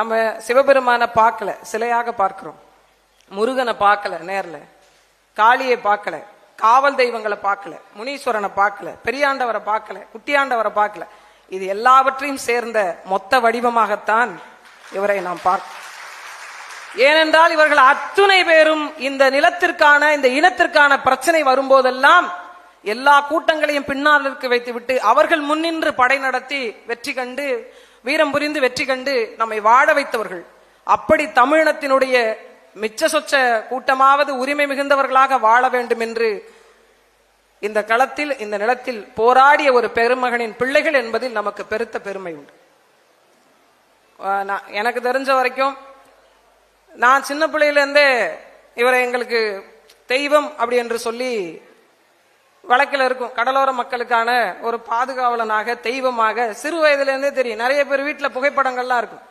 நம்ம சிவபெருமான பார்க்கல சிலையாக பார்க்கிறோம். முருகனை பார்க்கல நேரில். காளியை பார்க்கல காவல் தெய்வங்களை பார்க்கல முனீஸ்வரனை பார்க்கல பெரியாண்டவரை பார்க்கல குட்டியாண்டவரை பார்க்கல. இது எல்லாவற்றையும் சேர்ந்த மொத்த வடிவமாகத்தான் இவரை நாம் பார்க்க ஏனென்றால் இவர்கள் அத்துணை பேரும் இந்த நிலத்திற்கான இந்த இனத்திற்கான பிரச்சனை வரும்போதெல்லாம் எல்லா கூட்டங்களையும் பின்னால் இருக்க வைத்துவிட்டு அவர்கள் முன்னின்று படை நடத்தி வெற்றி கண்டு வீரம் புரிந்து வெற்றி கண்டு நம்மை வாழ வைத்தவர்கள். அப்படி தமிழினத்தினுடைய மிச்ச சொச்ச கூட்டமாவது உரிமை மிகுந்தவர்களாக வாழ வேண்டும் என்று இந்த களத்தில் இந்த நிலத்தில் போராடிய ஒரு பெருமகனின் பிள்ளைகள் என்பதில் நமக்கு பெருத்த பெருமை உண்டு. நான் எனக்கு தெரிஞ்ச வரைக்கும் நான் சின்ன பிள்ளையிலேருந்தே இவரை எங்களுக்கு தெய்வம் அப்படி என்று சொல்லி வழக்கில் இருக்கும். கடலோர மக்களுக்கான ஒரு பாதுகாவலனாக தெய்வமாக சிறு வயதுலேருந்தே தெரியும். நிறைய பேர் வீட்டில் புகைப்படங்கள்லாம் இருக்கும்.